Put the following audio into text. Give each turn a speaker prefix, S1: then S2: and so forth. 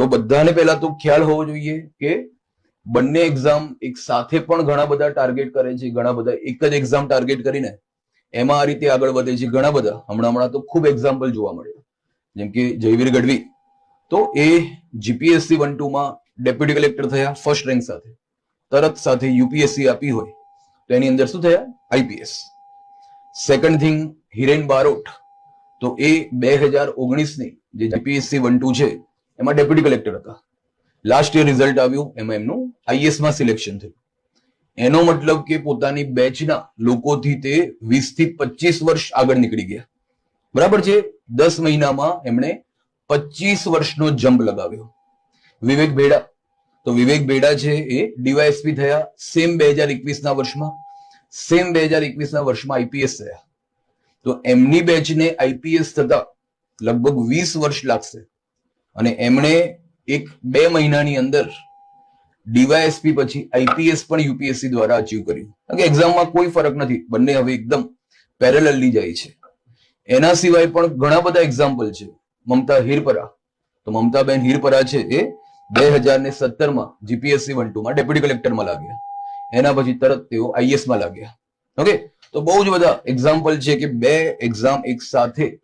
S1: તો બધાને પહેલા તો ખ્યાલ હોવો જોઈએ કે બંને એક્ઝામ એક સાથે પણ ઘણા બધા ટાર્ગેટ કરે છે, ઘણા બધા, એક જ એક્ઝામ ટાર્ગેટ કરીને એમાં આ રીતે આગળ વધે છે ઘણા બધા. હમણાં હમણાં તો ખૂબ એક્ઝામ્પલ જોવા મળે જેમ કે જયવીર ગઢવી. તો એ જીપીએસસી વન ટુમાં ડેપ્યુટી કલેક્ટર થયા ફર્સ્ટ રેન્ક સાથે. તરત સાથે યુપીએસસી આપી હોય. તો એની અંદર શું થયા? IPS second thing Hiren Barot. તો એ બે હજાર ઓગણીસની જે જીપીએસસી વન ટુ છે એમાં ડેપ્યુટી કલેક્ટર હતા. લાસ્ટ યર રિઝલ્ટ આવ્યું, એમાં એમનું આઈએસમાં સિલેક્શન થયું. એનો મતલબ કે પોતાની બેચના લોકોથી તે વીસ પચીસ વર્ષ આગળ નીકળી ગયા. બરાબર છે? દસ મહિનામાં એમણે પચીસ વર્ષનો જમ્પ લગાવ્યો. વિવેક ભેડા. તો વિવેક ભેડા છે એ ડીવાયએસપી થયા સેમ બે હજાર એકવીસના વર્ષમાં સેમ બે હજાર એકવીસના વર્ષમાં આઈપીએસ થયા. તો એમની બેચને આઈપીએસ થતા લગભગ વીસ વર્ષ લાગશે. અને એમણે એક બે મહિનાની અંદર ડીવાયએસપી પછી આઈપીએસ પણ યુપીએસસી દ્વારા અચીવ કર્યું. કે એક્ઝામમાં કોઈ ફરક નથી. બંને હવે એકદમ પેરેલલી જાય છે. એના સિવાય પણ ઘણા બધા એક્ઝામ્પલ છે. મમતા હીરપરા. તો મમતાબેન હીરપરા છે એ બે હજાર ને સત્તરમાં જીપીએસસી વન ટુમાં ડેપ્યુટી કલેક્ટરમાં લાગ્યા. એના પછી તરત તેઓ આઈએસમાં લાગ્યા. ઓકે તો બહુ જ બધા એક્ઝામ્પલ છે કે બે એક્ઝામ એક સાથે